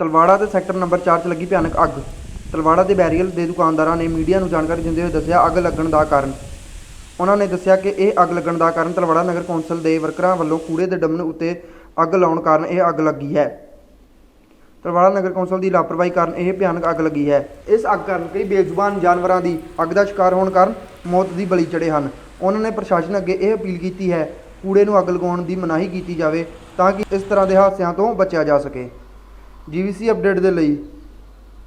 ਤਲਵਾੜਾ ਦੇ sector number 4 'ਚ ਲੱਗੀ ਭਿਆਨਕ ਅੱਗ। ਤਲਵਾੜਾ ਦੇ ਬੈਰੀਅਲ ਦੇ ਦੁਕਾਨਦਾਰਾਂ ਨੇ ਮੀਡੀਆ ਨੂੰ ਜਾਣਕਾਰੀ ਦਿੰਦੇ ਹੋਏ ਦੱਸਿਆ, ਅੱਗ ਲੱਗਣ ਦਾ ਕਾਰਨ। ਉਹਨਾਂ ਨੇ ਦੱਸਿਆ ਕਿ ਇਹ ਅੱਗ ਲੱਗਣ ਦਾ ਕਾਰਨ ਤਲਵਾੜਾ ਨਗਰ ਕੌਂਸਲ ਦੇ ਵਰਕਰਾਂ ਵੱਲੋਂ ਕੂੜੇ ਦੇ ਡੰਮਣ ਉੱਤੇ ਅੱਗ ਲਾਉਣ ਕਾਰਨ ਇਹ ਅੱਗ ਲੱਗੀ ਹੈ। ਤਲਵਾੜਾ ਨਗਰ ਕੌਂਸਲ ਦੀ ਲਾਪਰਵਾਹੀ ਕਾਰਨ ਇਹ ਭਿਆਨਕ ਅੱਗ ਲੱਗੀ ਹੈ। ਇਸ ਅੱਗ ਕਾਰਨ ਕਈ ਬੇਜ਼ੁਬਾਨ ਜਾਨਵਰਾਂ ਦੀ ਅੱਗ ਦਾ ਸ਼ਿਕਾਰ ਹੋਣ ਕਾਰਨ ਮੌਤ ਦੀ ਬਲੀ ਚੜੇ ਹਨ। ਉਹਨਾਂ ਨੇ ਪ੍ਰਸ਼ਾਸਨ ਅੱਗੇ ਇਹ ਅਪੀਲ ਕੀਤੀ ਹੈ, ਕੂੜੇ ਨੂੰ ਅੱਗ ਲਗਾਉਣ ਦੀ ਮਨਾਹੀ ਕੀਤੀ ਜਾਵੇ ਤਾਂ ਕਿ ਇਸ ਤਰ੍ਹਾਂ ਦੇ ਹਾਦਸਿਆਂ ਤੋਂ ਬਚਿਆ ਜਾ ਸਕੇ। ਜੀਵੀਸੀ ਅਪਡੇਟ ਦੇ ਲਈ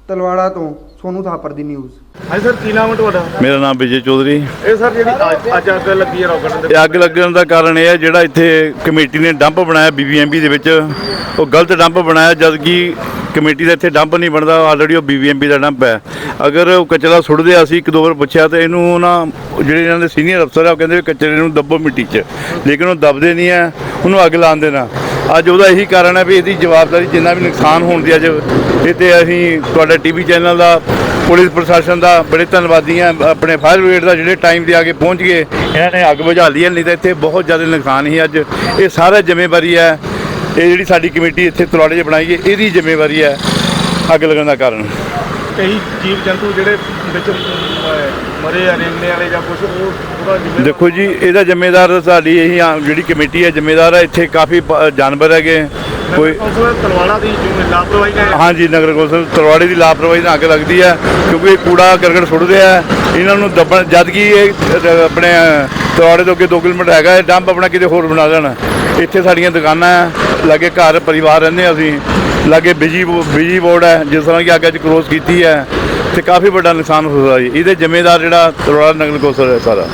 ਤਲਵਾੜਾ ਤੋਂ ਸੋਨੂ ਥਾਪਰ ਦੀ ਨਿਊਜ਼। ਹਾਂਜੀ ਸਰ ਕੀ ਨਾਮ ਹੈ ਤੁਹਾਡਾ? ਮੇਰਾ ਨਾਮ ਵਿਜੇ ਚੌਧਰੀ। ਇਹ ਸਰ ਜਿਹੜੀ ਅੱਜ- ਅੱਜ ਅੱਗ ਲੱਗੀ ਹੈ ਰੋਕਣ ਦੇ ਇਹ ਅੱਗ ਲੱਗਣ ਦਾ ਕਾਰਨ ਇਹ ਹੈ ਜਿਹੜਾ ਇੱਥੇ ਕਮੇਟੀ ਨੇ ਡੰਪ ਬਣਾਇਆ ਬੀਬੀਐਮਬੀ ਦੇ ਵਿੱਚ। ਉਹ ਗਲਤ ਡੰਪ ਬਣਾਇਆ ਜਦ ਕਿ ਕਮੇਟੀ ਦਾ ਇੱਥੇ ਡੰਪ ਨਹੀਂ ਬਣਦਾ ਆਲਰੇਡੀ ਉਹ ਬੀਬੀਐਮਬੀ ਦਾ ਡੰਪ ਹੈ। ਅਗਰ ਉਹ ਕਚਰਾ ਸੁੱਟਦੇ ਆ, ਅਸੀਂ ਇੱਕ ਦੋ ਵਾਰ ਪੁੱਛਿਆ ਤੇ ਇਹਨੂੰ ਨਾ ਜਿਹੜੇ ਇਹਨਾਂ ਦੇ ਸੀਨੀਅਰ ਅਫਸਰ ਆ ਉਹ ਕਹਿੰਦੇ ਵੀ ਕਚਰੇ ਨੂੰ ਦੱਬੋ ਮਿੱਟੀ 'ਚ। ਲੇਕਿਨ ਉਹ ਦੱਬਦੇ ਨਹੀਂ ਹੈ ਉਹਨੂੰ ਅੱਗ ਲਾਉਣ ਦੇਣਾ। ਅੱਜ ਉਹਦਾ ਇਹੀ ਕਾਰਨ ਹੈ ਵੀ ਇਹਦੀ ਜਵਾਬਦਾਰੀ ਜਿੰਨਾ ਵੀ ਨੁਕਸਾਨ ਹੋਣ ਦੀ ਅੱਜ ਇਹ ਤੇ ਅਸੀਂ ਤੁਹਾਡਾ ਟੀਵੀ ਚੈਨਲ ਦਾ ਪੁਲਿਸ ਪ੍ਰਸ਼ਾਸਨ ਦਾ ਬੜੇ ਧੰਨਵਾਦੀ ਹਾਂ ਆਪਣੇ ਫਾਇਰ ਬ੍ਰਿਗੇਡ ਦਾ ਜਿਹੜੇ ਟਾਈਮ ਦੇ ਆ ਕੇ ਪਹੁੰਚ ਗਏ ਇਹਨਾਂ ਨੇ ਅੱਗ ਬੁਝਾ ਲਈ ਹੈ, ਨਹੀਂ ਤਾਂ ਇੱਥੇ ਬਹੁਤ ਜ਼ਿਆਦਾ ਨੁਕਸਾਨ ਸੀ ਅੱਜ। ਇਹ ਸਾਰਾ ਜ਼ਿੰਮੇਵਾਰੀ ਹੈ ਇਹ ਜਿਹੜੀ ਸਾਡੀ ਕਮੇਟੀ ਇੱਥੇ ਤਲਵਾੜੇ 'ਚ ਬਣਾਈ ਹੈ ਇਹਦੀ ਜ਼ਿੰਮੇਵਾਰੀ ਹੈ ਅੱਗ ਲੱਗਣ ਦਾ ਕਾਰਨ। ਕਈ ਜੀਵ ਜੰਤੂ ਜਿਹੜੇ ਵਿੱਚ ਮਰੇ ਆ ਰੇਂਗਣੇ ਵਾਲੇ ਜਾਂ ਕੁਝ ਉਹ ਉਹਦਾ ਜਿਵੇਂ ਦੇਖੋ ਜੀ ਇਹਦਾ ਜ਼ਿੰਮੇਦਾਰ ਸਾਡੀ ਇਹੀ ਆ- ਜਿਹੜੀ ਕਮੇਟੀ ਹੈ ਜ਼ਿੰਮੇਦਾਰ ਹੈ ਇੱਥੇ ਕਾਫੀ ਪ- ਜਾਨਵਰ ਹੈਗੇ। ਕੋਈ ਕੌਂਸਲਰ ਤਲਵਾੜਾ ਦੀ ਜਿਵੇਂ ਲਾਪਰਵਾਹੀ ਨਾਲ ਹਾਂਜੀ ਨਗਰ ਕੌਂਸਲ ਤਲਵਾੜੇ ਦੀ ਲਾਪਰਵਾਹੀ ਨਾਲ ਅੱਗ ਲੱਗਦੀ ਹੈ ਕਿਉਂਕਿ ਇਹ ਕੂੜਾ ਕਰਕਟ ਸੁੱਟਦੇ ਆ। ਇਹਨਾਂ ਨੂੰ ਦੱਬਣ ਜਦ ਕਿ ਇਹ ਅ, ਆਪਣੇ ਤਲਵਾੜੇ ਤੋਂ ਅੱਗੇ 2 ਕਿਲੋਮੀਟਰ ਹੈਗਾ ਇਹ ਡੰਪ ਆਪਣਾ ਕਿਤੇ ਹੋਰ ਬਣਾ ਦੇਣ। ਇੱਥੇ ਸਾਡੀਆਂ ਦੁਕਾਨਾਂ ਹੈ ਲਾਗੇ ਘਰ ਪਰਿਵਾਰ ਰਹਿੰਦੇ ਹਾਂ ਅਸੀਂ। ਲਾਗੇ ਬਿਜ਼ੀ ਬਿਜਲੀ ਬੋਰਡ ਹੈ, ਜਿਸ ਤਰ੍ਹਾਂ ਕਿ ਅੱਗ ਅੱਜ ਕ੍ਰੋਸ ਕੀਤੀ ਹੈ ਤੇ ਕਾਫੀ ਵੱਡਾ ਨੁਕਸਾਨ ਹੋਇਆ ਜੀ। ਇਹਦੇ ਜ਼ਿੰਮੇਦਾਰ ਜਿਹੜਾ ਤਲਵਾੜਾ ਨਗਰ ਕੌਂਸਲ ਹੈ ਸਾਰਾ।